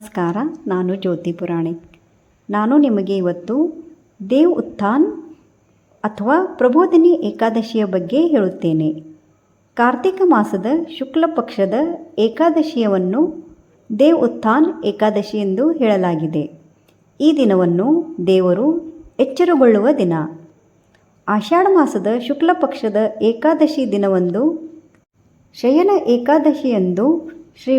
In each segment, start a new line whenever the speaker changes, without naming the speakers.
ನಮಸ್ಕಾರ, ನಾನು ಜ್ಯೋತಿ ಪುರಾಣಿಕ್ ನಾನು ನಿಮಗೆ ಇವತ್ತು ದೇವ್ ಉತ್ಥಾನ್ ಅಥವಾ ಪ್ರಬೋಧಿನಿ ಏಕಾದಶಿಯ ಬಗ್ಗೆ ಹೇಳುತ್ತೇನೆ. ಕಾರ್ತಿಕ ಮಾಸದ ಶುಕ್ಲ ಪಕ್ಷದ ಏಕಾದಶಿಯವನ್ನು ದೇವ್ ಉತ್ಥಾನ್ ಏಕಾದಶಿ ಎಂದು ಹೇಳಲಾಗಿದೆ. ಈ ದಿನವನ್ನು ದೇವರು ಎಚ್ಚರಗೊಳ್ಳುವ ದಿನ. ಆಷಾಢ ಮಾಸದ ಶುಕ್ಲ ಪಕ್ಷದ ಏಕಾದಶಿ ದಿನವಂದು ಶಯನ ಏಕಾದಶಿಯಂದು ಶ್ರೀ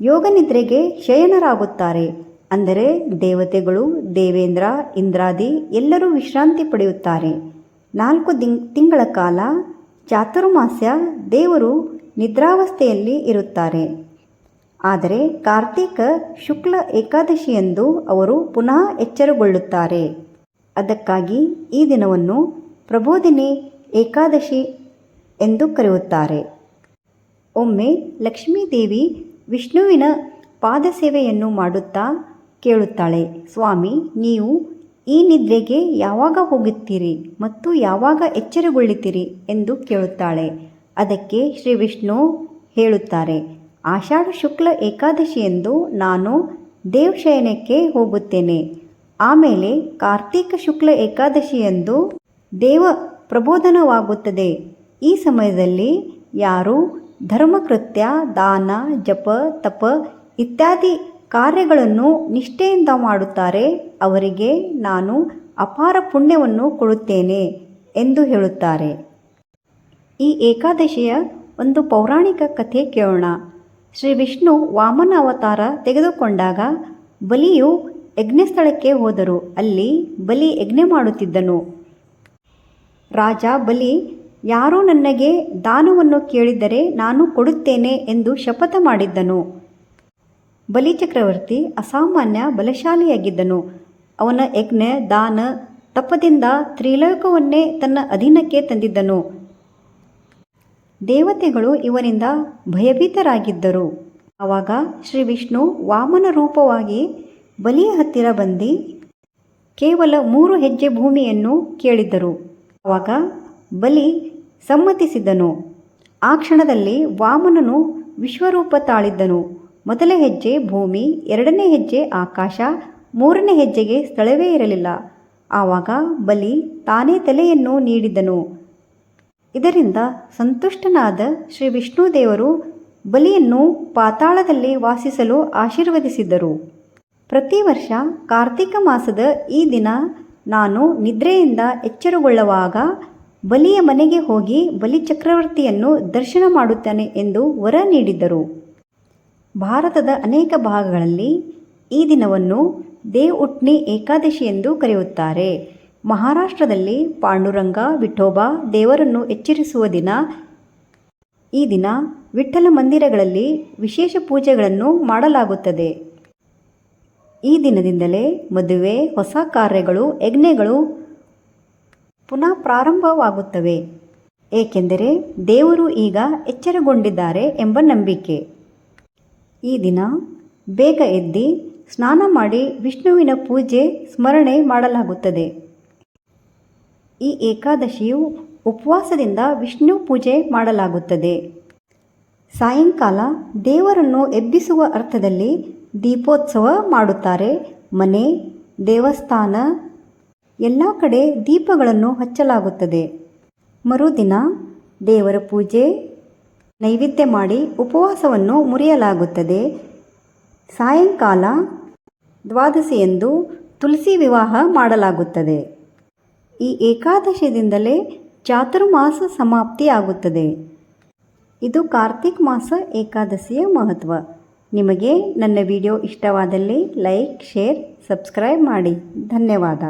ಯೋಗನಿದ್ರೆಗೆ ಶಯನರಾಗುತ್ತಾರೆ. ಅಂದರೆ ದೇವತೆಗಳು, ದೇವೇಂದ್ರ, ಇಂದ್ರಾದಿ ಎಲ್ಲರೂ ವಿಶ್ರಾಂತಿ ಪಡೆಯುತ್ತಾರೆ. ನಾಲ್ಕು ತಿಂಗಳ ಕಾಲ ಚಾತುರ್ಮಾಸ್ಯ ದೇವರು ನಿದ್ರಾವಸ್ಥೆಯಲ್ಲಿ ಇರುತ್ತಾರೆ. ಆದರೆ ಕಾರ್ತೀಕ ಶುಕ್ಲ ಏಕಾದಶಿಯಂದು ಅವರು ಪುನಃ ಎಚ್ಚರಗೊಳ್ಳುತ್ತಾರೆ. ಅದಕ್ಕಾಗಿ ಈ ದಿನವನ್ನು ಪ್ರಬೋಧಿನಿ ಏಕಾದಶಿ ಎಂದು ಕರೆಯುತ್ತಾರೆ. ಒಮ್ಮೆ ಲಕ್ಷ್ಮೀದೇವಿ ವಿಷ್ಣುವಿನ ಪಾದಸೇವೆಯನ್ನು ಮಾಡುತ್ತಾ ಕೇಳುತ್ತಾಳೆ, ಸ್ವಾಮಿ, ನೀವು ಈ ನಿದ್ರೆಗೆ ಯಾವಾಗ ಹೋಗುತ್ತೀರಿ ಮತ್ತು ಯಾವಾಗ ಎಚ್ಚರಗೊಳ್ಳುತ್ತೀರಿ? ಎಂದು ಕೇಳುತ್ತಾಳೆ. ಅದಕ್ಕೆ ಶ್ರೀ ವಿಷ್ಣು ಹೇಳುತ್ತಾರೆ, ಆಷಾಢ ಶುಕ್ಲ ಏಕಾದಶಿಯೆಂದು ನಾನು ದೇವಶಯನಕ್ಕೆ ಹೋಗುತ್ತೇನೆ. ಆಮೇಲೆ ಕಾರ್ತೀಕ ಶುಕ್ಲ ಏಕಾದಶಿಯಂದು ದೇವ ಪ್ರಬೋಧನವಾಗುತ್ತದೆ. ಈ ಸಮಯದಲ್ಲಿ ಯಾರು ಧರ್ಮಕೃತ್ಯ, ದಾನ, ಜಪ, ತಪ ಇತ್ಯಾದಿ ಕಾರ್ಯಗಳನ್ನು ನಿಷ್ಠೆಯಿಂದ ಮಾಡುತ್ತಾರೆ, ಅವರಿಗೆ ನಾನು ಅಪಾರ ಪುಣ್ಯವನ್ನು ಕೊಡುತ್ತೇನೆ ಎಂದು ಹೇಳುತ್ತಾರೆ. ಈ ಏಕಾದಶಿಯ ಒಂದು ಪೌರಾಣಿಕ ಕಥೆ ಕೇಳೋಣ. ಶ್ರೀ ವಿಷ್ಣು ವಾಮನ ಅವತಾರ ತೆಗೆದುಕೊಂಡಾಗ ಬಲಿಯು ಯಜ್ಞಸ್ಥಳಕ್ಕೆ ಹೋದರು. ಅಲ್ಲಿ ಬಲಿ ಯಜ್ಞ ಮಾಡುತ್ತಿದ್ದನು. ರಾಜ ಬಲಿ ಯಾರೂ ನನಗೆ ದಾನವನ್ನು ಕೇಳಿದರೆ ನಾನು ಕೊಡುತ್ತೇನೆ ಎಂದು ಶಪಥ ಮಾಡಿದ್ದನು. ಬಲಿಚಕ್ರವರ್ತಿ ಅಸಾಮಾನ್ಯ ಬಲಶಾಲಿಯಾಗಿದ್ದನು. ಅವನ ಯಜ್ಞ, ದಾನ ತಪ್ಪದಿಂದ ತ್ರಿಲೋಕವನ್ನೇ ತನ್ನ ಅಧೀನಕ್ಕೆ ತಂದಿದ್ದನು. ದೇವತೆಗಳು ಇವನಿಂದ ಭಯಭೀತರಾಗಿದ್ದರು. ಆವಾಗ ಶ್ರೀ ವಿಷ್ಣು ವಾಮನ ರೂಪವಾಗಿ ಬಲಿಯ ಹತ್ತಿರ ಬಂದು ಕೇವಲ ಮೂರು ಹೆಜ್ಜೆ ಭೂಮಿಯನ್ನು ಕೇಳಿದ್ದರು ಆವಾಗ ಬಲಿ ಸಮ್ಮತಿಸಿದನು. ಆ ಕ್ಷಣದಲ್ಲಿ ವಾಮನನು ವಿಶ್ವರೂಪ ತಾಳಿದ್ದನು. ಮೊದಲ ಹೆಜ್ಜೆ ಭೂಮಿ, ಎರಡನೇ ಹೆಜ್ಜೆ ಆಕಾಶ, ಮೂರನೇ ಹೆಜ್ಜೆಗೆ ಸ್ಥಳವೇ ಇರಲಿಲ್ಲ. ಆವಾಗ ಬಲಿ ತಾನೇ ತಲೆಯನ್ನು ನೀಡಿದನು. ಇದರಿಂದ ಸಂತುಷ್ಟನಾದ ಶ್ರೀ ವಿಷ್ಣುದೇವರು ಬಲಿಯನ್ನು ಪಾತಾಳದಲ್ಲಿ ವಾಸಿಸಲು ಆಶೀರ್ವದಿಸಿದರು. ಪ್ರತಿ ವರ್ಷ ಕಾರ್ತಿಕ ಮಾಸದ ಈ ದಿನ ನಾನು ನಿದ್ರೆಯಿಂದ ಎಚ್ಚರಗೊಳ್ಳುವಾಗ ಬಲಿಯ ಮನೆಗೆ ಹೋಗಿ ಬಲಿ ಚಕ್ರವರ್ತಿಯನ್ನು ದರ್ಶನ ಮಾಡುತ್ತಾನೆ ಎಂದು ವರ ನೀಡಿದ್ದರು. ಭಾರತದ ಅನೇಕ ಭಾಗಗಳಲ್ಲಿ ಈ ದಿನವನ್ನು ದೇವ್ ಉಟ್ನಿ ಏಕಾದಶಿ ಎಂದು ಕರೆಯುತ್ತಾರೆ. ಮಹಾರಾಷ್ಟ್ರದಲ್ಲಿ ಪಾಂಡುರಂಗ, ವಿಠೋಬ ದೇವರನ್ನು ಎಚ್ಚರಿಸುವ ದಿನ. ಈ ದಿನ ವಿಠ್ಠಲ ಮಂದಿರಗಳಲ್ಲಿ ವಿಶೇಷ ಪೂಜೆಗಳನ್ನು ಮಾಡಲಾಗುತ್ತದೆ. ಈ ದಿನದಿಂದಲೇ ಮದುವೆ, ಹೊಸ ಕಾರ್ಯಗಳು, ಯಜ್ಞಗಳು ಪುನಃ ಪ್ರಾರಂಭವಾಗುತ್ತವೆ. ಏಕೆಂದರೆ ದೇವರು ಈಗ ಎಚ್ಚರಗೊಂಡಿದ್ದಾರೆ ಎಂಬ ನಂಬಿಕೆ. ಈ ದಿನ ಬೇಗ ಎದ್ದು ಸ್ನಾನ ಮಾಡಿ ವಿಷ್ಣುವಿನ ಪೂಜೆ, ಸ್ಮರಣೆ ಮಾಡಲಾಗುತ್ತದೆ. ಈ ಏಕಾದಶಿಯು ಉಪವಾಸದಿಂದ ವಿಷ್ಣು ಪೂಜೆ ಮಾಡಲಾಗುತ್ತದೆ. ಸಾಯಂಕಾಲ ದೇವರನ್ನು ಎಬ್ಬಿಸುವ ಅರ್ಥದಲ್ಲಿ ದೀಪೋತ್ಸವ ಮಾಡುತ್ತಾರೆ ಮನೆ, ದೇವಸ್ಥಾನ ಎಲ್ಲ ಕಡೆ ದೀಪಗಳನ್ನು ಹಚ್ಚಲಾಗುತ್ತದೆ. ಮರುದಿನ ದೇವರ ಪೂಜೆ, ನೈವೇದ್ಯ ಮಾಡಿ ಉಪವಾಸವನ್ನು ಮುರಿಯಲಾಗುತ್ತದೆ. ಸಾಯಂಕಾಲ ದ್ವಾದಶಿಯಂದು ತುಳಸಿ ವಿವಾಹ ಮಾಡಲಾಗುತ್ತದೆ. ಈ ಏಕಾದಶಿಯಿಂದಲೇ ಚಾತುರ್ಮಾಸ ಸಮಾಪ್ತಿಯಾಗುತ್ತದೆ. ಇದು ಕಾರ್ತಿಕ್ ಮಾಸ ಏಕಾದಶಿಯ ಮಹತ್ವ. ನಿಮಗೆ ನನ್ನ ವಿಡಿಯೋ ಇಷ್ಟವಾದಲ್ಲಿ ಲೈಕ್, ಶೇರ್, ಸಬ್ಸ್ಕ್ರೈಬ್ ಮಾಡಿ. ಧನ್ಯವಾದ.